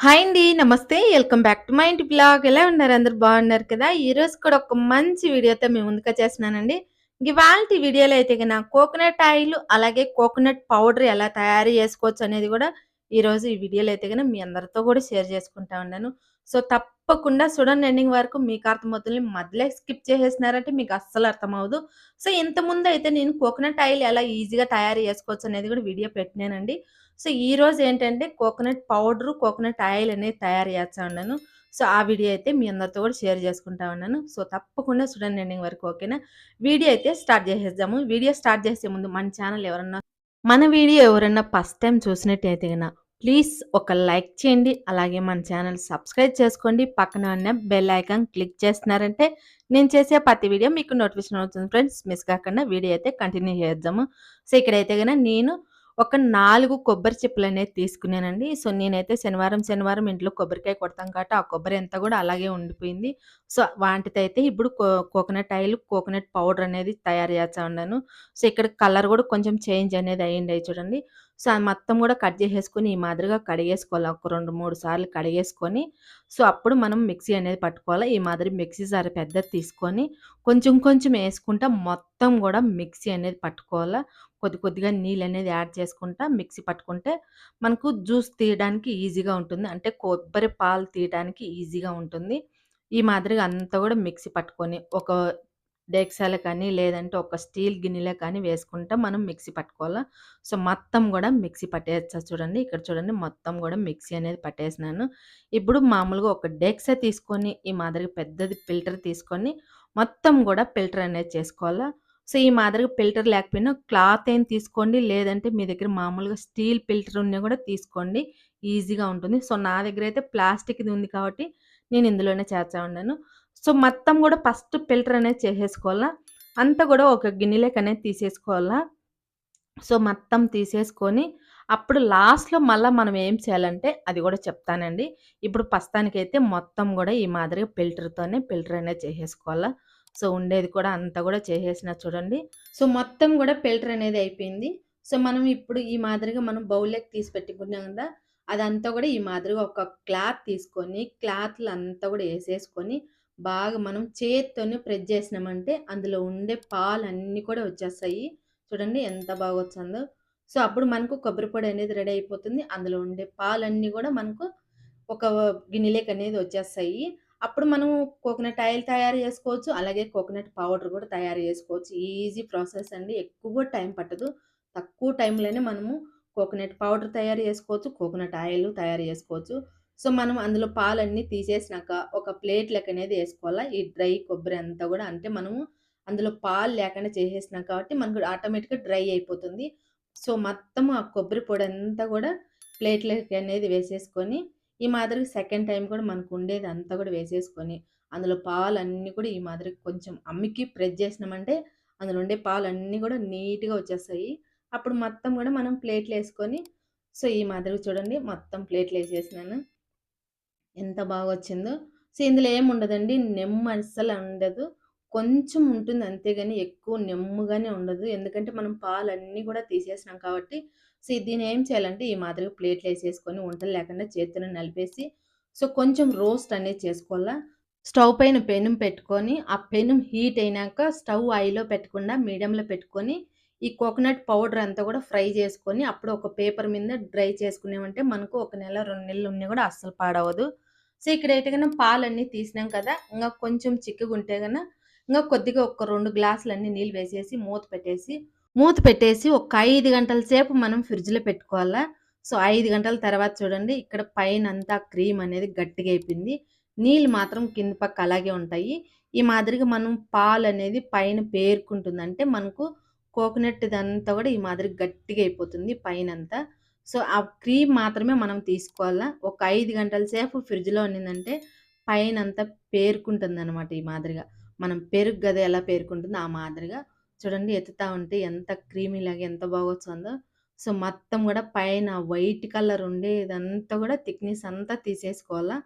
Hi అండి. నమస్తే. Welcome back to my ఇంటి బ్లాగ్. ఎలా ఉన్నారు? అందరు బాగున్నారు కదా! ఈరోజు కూడా ఒక మంచి వీడియోతో మీ ముందుకొచ్చేస్తున్నానండి. ఇవాళ వీడియోలో అయితే గన కోకోనట్ ఆయిల్ అలాగే కోకోనట్ పౌడర్ ఎలా తయారు చేసుకోవచ్చు అనేది కూడా ఈరోజు ఈ వీడియోలో అయితే గన మీ అందరితో కూడా షేర్ చేసుకుంటా ఉన్నాను. సో, తప్పకుండా చూడండి ఎండింగ్ వరకు మీకు అర్థమవుతుంది. మధ్యలో స్కిప్ చేసేసినారంటే మీకు అస్సలు అర్థమవుదు సో, ఇంతకుముందయితే నేను కోకోనట్ ఆయిల్ ఎలా ఈజీగా తయారు చేసుకోవచ్చు అనేది కూడా వీడియో పెట్టినానండి. సో, ఈరోజు ఏంటంటే కోకోనట్ పౌడరు, కోకోనట్ ఆయిల్ అనేది తయారు చేస్తా ఉన్నాను. సో, ఆ వీడియో అయితే మీ అందరితో కూడా షేర్ చేసుకుంటా ఉన్నాను. సో, తప్పకుండా చూడండి ఎండింగ్ వరకు ఓకేనా? వీడియో అయితే స్టార్ట్ చేసేద్దాము. వీడియో స్టార్ట్ చేసే ముందు మన ఛానల్ ఎవరన్నా మన వీడియో ఎవరన్నా ఫస్ట్ టైం చూసినట్టయితే కన్నా ప్లీజ్ ఒక లైక్ చేయండి. అలాగే మన ఛానల్ సబ్స్క్రైబ్ చేసుకోండి. పక్కన ఉన్న బెల్ ఐకాన్ క్లిక్ చేస్తున్నారంటే నేను చేసే ప్రతి వీడియో మీకు నోటిఫికేషన్ అవుతుంది ఫ్రెండ్స్. మిస్ కాకుండా వీడియో అయితే కంటిన్యూ చేద్దాము. సో, ఇక్కడైతే గన నేను ఒక నాలుగు కొబ్బరి చిప్పలనేవి తీసుకున్నానండి. సో, నేనైతే శనివారం, శనివారం ఇంట్లో కొబ్బరికాయ కొడతాం కాబట్టి ఆ కొబ్బరి అంతా కూడా అలాగే ఉండిపోయింది. సో, వాటితో అయితే ఇప్పుడు కోకోనట్ ఆయిల్, కోకోనట్ పౌడర్ అనేది తయారు చేస్తా ఉన్నాను. సో, ఇక్కడ కలర్ కూడా కొంచెం చేంజ్ అనేది అయ్యిండాయి చూడండి. సో, అది మొత్తం కూడా కట్ చేసేసుకొని ఈ మాదిరిగా కడిగేసుకోవాలి. ఒక 2, 3 సార్లు కడిగేసుకొని సో, అప్పుడు మనం మిక్సీ అనేది పట్టుకోవాలి. ఈ మాదిరి మిక్సీ సారి పెద్దది తీసుకొని కొంచెం కొంచెం వేసుకుంటా మొత్తం కూడా మిక్సీ అనేది పట్టుకోవాలి కొద్ది కొద్దిగా నీళ్ళు అనేది యాడ్ చేసుకుంటా మిక్సీ పట్టుకుంటే మనకు జ్యూస్ తీయడానికి ఈజీగా ఉంటుంది. అంటే కొబ్బరి పాలు తీయడానికి ఈజీగా ఉంటుంది. ఈ మాదిరిగా అంతా కూడా మిక్సీ పట్టుకొని ఒక డేక్సాల కానీ లేదంటే ఒక స్టీల్ గిన్నెలో కానీ వేసుకుంటా మనం మిక్సీ పట్టుకోవాలా. సో, మొత్తం కూడా మిక్సీ పట్టేయచ్చు చూడండి. ఇక్కడ చూడండి మొత్తం కూడా మిక్సీ అనేది పట్టేసినాను. ఇప్పుడు మామూలుగా ఒక డేక్సా తీసుకొని ఈ మాదిరిగా పెద్దది ఫిల్టర్ తీసుకొని మొత్తం కూడా ఫిల్టర్ అనేది చేసుకోవాలా. సో, ఈ మాదిరిగా ఫిల్టర్ లేకపోయినా క్లాత్ ఏం తీసుకోండి. లేదంటే మీ దగ్గర మామూలుగా స్టీల్ ఫిల్టర్ ఉన్నా కూడా తీసుకోండి. ఈజీగా ఉంటుంది. సో, నా దగ్గర అయితే ప్లాస్టిక్‌ది ఉంది కాబట్టి నేను ఇందులోనే చేర్చా ఉన్నాను. సో, మొత్తం కూడా ఫస్ట్ ఫిల్టర్ అనేది చేసేసుకోవాలా. అంతా కూడా ఒక గిన్నెలోకి అనేది తీసేసుకోవాలా. సో, మొత్తం తీసేసుకొని అప్పుడు లాస్ట్‌లో మళ్ళీ మనం ఏం చేయాలంటే అది కూడా చెప్తానండి. ఇప్పుడు ప్రస్తుతానికైతే మొత్తం కూడా ఈ మాదిరిగా ఫిల్టర్‌తోనే ఫిల్టర్ అనేది చేసేసుకోవాలా. సో, ఉండేది కూడా అంతా కూడా చేసేసిన చూడండి. సో, మొత్తం కూడా ఫిల్టర్ అనేది అయిపోయింది. సో, మనం ఇప్పుడు ఈ మాదిరిగా మనం బౌల్‌లోకి తీసి పెట్టుకున్నాం కదా! అదంతా కూడా ఈ మాదిరిగా ఒక క్లాత్ తీసుకొని క్లాత్‌లో అంతా కూడా వేసేసుకొని బాగా మనం చేత్తోనే ప్రెస్ చేసినామంటే అందులో ఉండే పాలన్నీ కూడా వచ్చేస్తాయి. చూడండి ఎంత బాగా వచ్చిందో. సో, అప్పుడు మనకు కొబ్బరి పొడి అనేది రెడీ అయిపోతుంది. అందులో ఉండే పాలన్నీ కూడా మనకు ఒక గిన్నెలేక అనేది వచ్చేస్తాయి. అప్పుడు మనం కోకోనట్ ఆయిల్ తయారు చేసుకోవచ్చు. అలాగే కోకోనట్ పౌడర్ కూడా తయారు చేసుకోవచ్చు. ఈజీ ప్రాసెస్ అండి. ఎక్కువ టైం పట్టదు. తక్కువ టైంలోనే మనము కోకోనట్ పౌడర్ తయారు చేసుకోవచ్చు. కోకోనట్ ఆయిల్ తయారు చేసుకోవచ్చు. సో, మనం అందులో పాలన్నీ తీసేసినాక ఒక ప్లేట్ లెక్క అనేది వేసుకోవాలా ఈ డ్రై కొబ్బరి అంతా కూడా అంటే మనము అందులో పాలు లేకుండా చేసేసినాం కాబట్టి మనకు ఆటోమేటిక్‌గా డ్రై అయిపోతుంది. సో, మొత్తం ఆ కొబ్బరి పొడి అంతా కూడా ప్లేట్‌లోకి అనేది వేసేసుకొని ఈ మాదిరిగా సెకండ్ టైం కూడా మనకు ఉండేది అంతా కూడా వేసేసుకొని అందులో పాలన్నీ కూడా ఈ మాదిరి కొంచెం అమ్మికి ప్రెస్ చేసినామంటే అందులో ఉండే పాలన్నీ కూడా నీట్‌గా వచ్చేస్తాయి. అప్పుడు మొత్తం కూడా మనం ప్లేట్లు వేసుకొని సో, ఈ మాదిరికి చూడండి మొత్తం ప్లేట్లు వేసేసినాను ఎంత బాగా వచ్చిందో. సో, ఇందులో ఏముండదండి. నెమ్ము అస్సలు ఉండదు. కొంచెం ఉంటుంది అంతేగాని ఎక్కువ నెమ్ముగానే ఉండదు. ఎందుకంటే మనం పాలన్నీ కూడా తీసేసినాం కాబట్టి సో, దీన్ని ఏం చేయాలంటే ఈ మాదిరిగా ప్లేట్లు వేసేసుకొని వంటలు లేకుండా చేత్తోనే నలిపేసి సో, కొంచెం రోస్ట్ అనేది చేసుకోవాలా. స్టవ్ పైన పెనం పెట్టుకొని ఆ పెనం హీట్ అయినాక స్టవ్ ఆయిల్లో పెట్టకుండా మీడియంలో పెట్టుకొని ఈ కోకోనట్ పౌడర్ అంతా కూడా ఫ్రై చేసుకొని అప్పుడు ఒక పేపర్ మీద డ్రై చేసుకునేమంటే మనకు ఒక నెల, రెండు నెలలు ఉన్నా కూడా అస్సలు పాడవదు. సో, ఇక్కడ అయితే కన్నా పాలన్నీ తీసినాం కదా! ఇంకా కొంచెం చిక్కుగా ఉంటే కన్నా ఇంకా కొద్దిగా ఒక 2 గ్లాసులన్నీ నీళ్ళు వేసేసి మూత పెట్టేసి మూత పెట్టేసి ఒక ఐదు గంటల సేపు మనం ఫ్రిడ్జ్‌లో పెట్టుకోవాలా. సో, ఐదు గంటల తర్వాత చూడండి ఇక్కడ పైనంతా క్రీమ్ అనేది గట్టిగా అయిపోయింది. నీళ్ళు మాత్రం కింద పక్క అలాగే ఉంటాయి. ఈ మాదిరిగా మనం పాలు అనేది పైన పేరుకుంటుందంటే అంటే మనకు కోకోనట్‌దంతా కూడా ఈ మాదిరిగా గట్టిగా అయిపోతుంది పైనంతా. సో, ఆ క్రీమ్ మాత్రమే మనం తీసుకోవాలా. ఒక ఐదు గంటల సేపు ఫ్రిడ్జ్‌లో ఉన్నిందంటే పైనంతా పేరుకుంటుందనమాట ఈ మాదిరిగా. మనం పెరుగు గదా ఎలా పేరుకుంటుందో ఆ మాదిరిగా. చూడండి ఎత్తుతా ఉంటే ఎంత క్రీమీలాగా ఎంత బాగా సో, మొత్తం కూడా పైన వైట్ కలర్ ఉండేదంతా కూడా థిక్‌నెస్ అంతా తీసేసుకోవాలా.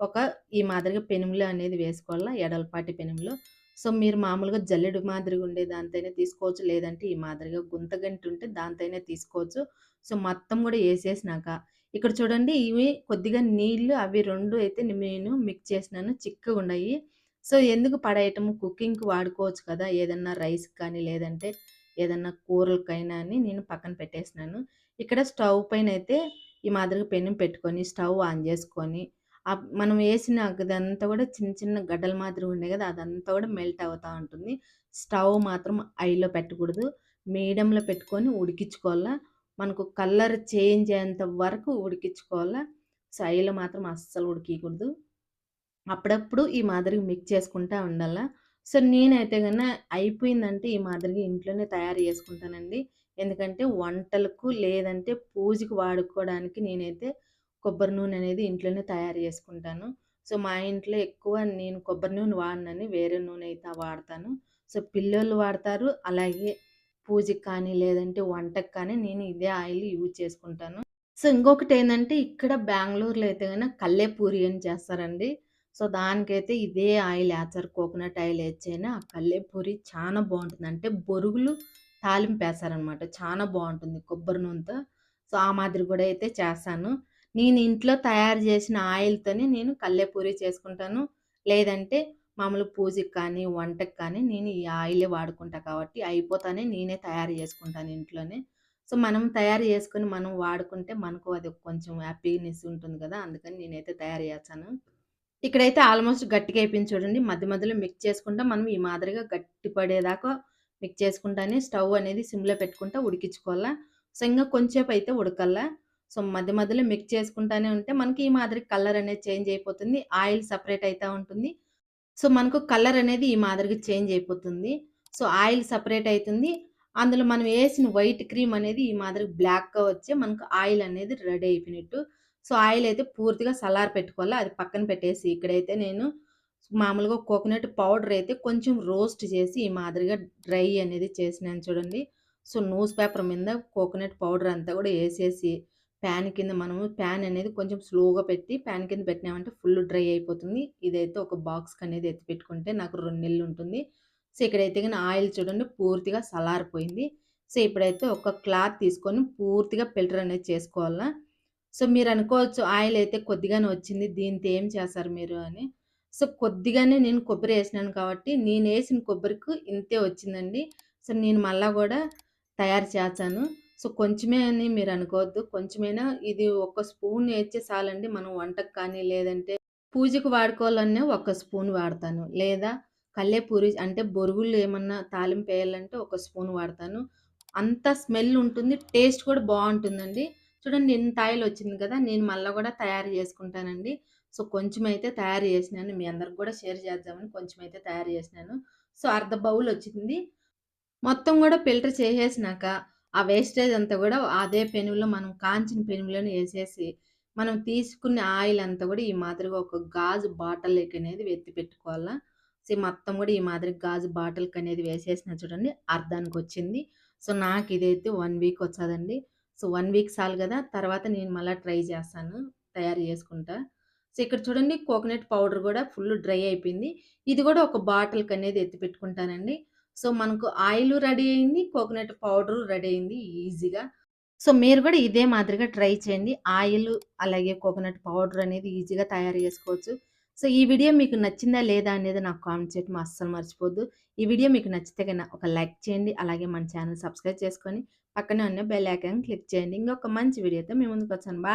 ఒక ఈ మాదిరిగా పెనుములు అనేది వేసుకోవాలా. ఎడలపాటి పెనుములు సో, మీరు మామూలుగా జల్లెడు మాదిరిగా ఉండే దాంతోనే తీసుకోవచ్చు. లేదంటే ఈ మాదిరిగా గుంత గంటి ఉంటే దాంతో తీసుకోవచ్చు. సో, మొత్తం కూడా వేసేసినాక ఇక్కడ చూడండి ఇవి కొద్దిగా నీళ్ళు అవి రెండు అయితే నేను మిక్స్ చేసినాను చిక్కగా ఉన్నాయి సో, ఎందుకు పడేయటము కుకింగ్‌కి వాడుకోవచ్చు కదా! ఏదన్నా రైస్ కానీ, లేదంటే ఏదన్నా కూరలకైనా అని నేను పక్కన పెట్టేసినాను. ఇక్కడ స్టవ్ పైన అయితే ఈ మాదిరిగా పెనం పెట్టుకొని, స్టవ్ ఆన్ చేసుకొని మనం వేసిన అదంతా కూడా చిన్న చిన్న గడ్డల మాదిరిగా ఉండే కదా అదంతా కూడా మెల్ట్ అవుతా ఉంటుంది. స్టవ్ మాత్రం ఐలో పెట్టకూడదు. మీడియంలో పెట్టుకొని ఉడికించుకోవాలా మనకు కలర్ చేంజ్ అయ్యేంత వరకు ఉడికించుకోవాలా సో, ఐలో మాత్రం అస్సలు ఉడికీకూడదు అప్పుడప్పుడు ఈ మాదిరిగా మిక్స్ చేసుకుంటా ఉండాల. సో, నేనైతే కన్నా అయిపోయిందంటే ఈ మాదిరిగా ఇంట్లోనే తయారు చేసుకుంటానండి. ఎందుకంటే వంటలకు లేదంటే పూజకి వాడుకోవడానికి నేనైతే కొబ్బరి నూనె అనేది ఇంట్లోనే తయారు చేసుకుంటాను. సో, మా ఇంట్లో ఎక్కువ నేను కొబ్బరి నూనె వాడనని వేరే నూనె అయితే వాడతాను. సో, పిల్లలు వాడతారు. అలాగే పూజకి కానీ, లేదంటే వంటకి కానీ నేను ఇదే ఆయిల్ యూజ్ చేసుకుంటాను. సో, ఇంకొకటి ఏంటంటే ఇక్కడ బెంగళూరులో అయితే కన్నా కల్లేపూరి అని చేస్తారండి. సో, దానికైతే ఇదే ఆయిల్ ఏస్తారు. కోకోనట్ ఆయిల్ ఏచ్చైనా ఆ కల్లేపూరి చాలా బాగుంటుంది అంటే బొరుగులు తాలింపేస్తారనమాట. చాలా బాగుంటుంది కొబ్బరి నూనెతో. సో, ఆ మాదిరి కూడా అయితే చేస్తాను. నేను ఇంట్లో తయారు చేసిన ఆయిల్‌తోనే నేను కల్లేపూరి చేసుకుంటాను. లేదంటే మామూలు పూజకి కానీ, వంటకి కానీ నేను ఈ ఆయిలే వాడుకుంటా కాబట్టి అయిపోతానే నేనే తయారు చేసుకుంటాను ఇంట్లోనే. సో, మనం తయారు చేసుకొని మనం వాడుకుంటే మనకు అది కొంచెం హ్యాపీనెస్ ఉంటుంది కదా అందుకని నేనైతే తయారు చేస్తాను. ఇక్కడైతే ఆల్మోస్ట్ గట్టిగా అయిపోయింది చూడండి. మధ్య మధ్యలో మిక్స్ చేసుకుంటా మనం ఈ మాదిరిగా గట్టి పడేదాకా మిక్స్ చేసుకుంటానే స్టవ్ అనేది సిమ్‌లో పెట్టుకుంటా ఉడికించుకోవాలా సో, ఇంకా కొంచెంసేపు అయితే ఉడకల్ల. సో, మధ్య మధ్యలో మిక్స్ చేసుకుంటానే ఉంటే మనకి ఈ మాదిరి కలర్ అనేది చేంజ్ అయిపోతుంది. ఆయిల్ సపరేట్ అయితా ఉంటుంది. సో, మనకు కలర్ అనేది ఈ మాదిరిగా చేంజ్ అయిపోతుంది. సో, ఆయిల్ సపరేట్ అయితుంది. అందులో మనం వేసిన వైట్ క్రీమ్ అనేది ఈ మాదిరిగా బ్లాక్‌గా వచ్చి మనకు ఆయిల్ అనేది రెడీ అయిపోయినట్టు. సో, ఆయిల్ అయితే పూర్తిగా సలార్ పెట్టుకోవాలి అది పక్కన పెట్టేసి ఇక్కడైతే నేను మామూలుగా కోకోనట్ పౌడర్ అయితే కొంచెం రోస్ట్ చేసి ఈ మాదిరిగా డ్రై అనేది చేసినాను చూడండి. సో, న్యూస్ పేపర్ మీద కోకోనట్ పౌడర్ అంతా కూడా వేసేసి ప్యాన్ కింద మనము ప్యాన్ అనేది కొంచెం స్లోగా పెట్టి ప్యాన్ కింద పెట్టినామంటే ఫుల్ డ్రై అయిపోతుంది. ఇదైతే ఒక బాక్స్‌కనేది ఎత్తి పెట్టుకుంటే నాకు రెండు నెలలు ఉంటుంది సో, ఇక్కడైతే కానీ ఆయిల్ చూడండి పూర్తిగా సలారిపోయింది సో, ఇప్పుడైతే ఒక క్లాత్ తీసుకొని పూర్తిగా ఫిల్టర్ అనేది చేసుకోవాలా సో, మీరు అనుకోవచ్చు ఆయిల్ అయితే కొద్దిగానే వచ్చింది. దీంతో ఏం చేస్తారు మీరు అని. సో, కొద్దిగానే నేను కొబ్బరి వేసినాను కాబట్టి నేను వేసిన కొబ్బరికి ఇంతే వచ్చిందండి. సో, నేను మళ్ళా కూడా తయారు చేస్తాను. సో, కొంచెమే అని మీరు అనుకోవద్దు కొంచెమైనా ఇది ఒక స్పూన్ వేస్తే చాలండి. మనం వంటకి కానీ, లేదంటే పూజకి వాడుకోవాలన్నా ఒక స్పూన్ వాడతాను. లేదా కల్లేపూరి అంటే బొరుగులు ఏమన్నా తాలింపేయాలంటే ఒక స్పూన్ వాడతాను. అంత స్మెల్ ఉంటుంది. టేస్ట్ కూడా బాగుంటుందండి చూడండి ఇంత ఆయిల్ వచ్చింది కదా! నేను మళ్ళీ కూడా తయారు చేసుకుంటానండి. సో, కొంచెం అయితే తయారు చేసినాను. మీ అందరికి కూడా షేర్ చేద్దామని కొంచెం అయితే తయారు చేసినాను. సో, అర్ధ బౌల్ వచ్చింది. మొత్తం కూడా ఫిల్టర్ చేసేసినాక ఆ వేస్టేజ్ అంతా కూడా అదే పెనంలో మనం కాంచిన పెనంలోనే వేసేసి మనం తీసుకున్న ఆయిల్ అంతా కూడా ఈ మాదిరిగా ఒక గాజు బాటిల్ అనేది వెత్తి పెట్టుకోవాలా సో, మొత్తం కూడా ఈ మాదిరి గాజు బాటిల్కి అనేది వేసేసినా చూడండి అర్ధానికి వచ్చింది సో, నాకు ఇదైతే వన్ వీక్ వచ్చాదండి. సో, వన్ వీక్ చాలు గదా! తర్వాత నేను మళ్ళీ ట్రై చేస్తాను. తయారు చేసుకుంటా. సో, ఇక్కడ చూడండి కోకోనట్ పౌడర్ కూడా ఫుల్ డ్రై అయిపోయింది. ఇది కూడా ఒక బాటిల్‌కనేది ఎత్తి పెట్టుకుంటానండి. సో, మనకు ఆయిల్ రెడీ అయింది. కోకోనట్ పౌడర్ రెడీ అయింది ఈజీగా. సో, మీరు కూడా ఇదే మాదిరిగా ట్రై చేయండి. ఆయిల్ అలాగే కోకోనట్ పౌడర్ అనేది ఈజీగా తయారు చేసుకోవచ్చు. సో, ఈ వీడియో మీకు నచ్చిందా లేదా అనేది నాకు కామెంట్ చేయటం అస్సలు మర్చిపోద్దు. ఈ వీడియో మీకు నచ్చితే కన్నా ఒక లైక్ చేయండి. అలాగే మన ఛానల్ సబ్స్క్రైబ్ చేసుకొని పక్కనే ఉన్న బెల్ ఐకాన్ క్లిక్ చేయండి. ఇంకొక మంచి వీడియోతో మీ ముందుకు వచ్చాను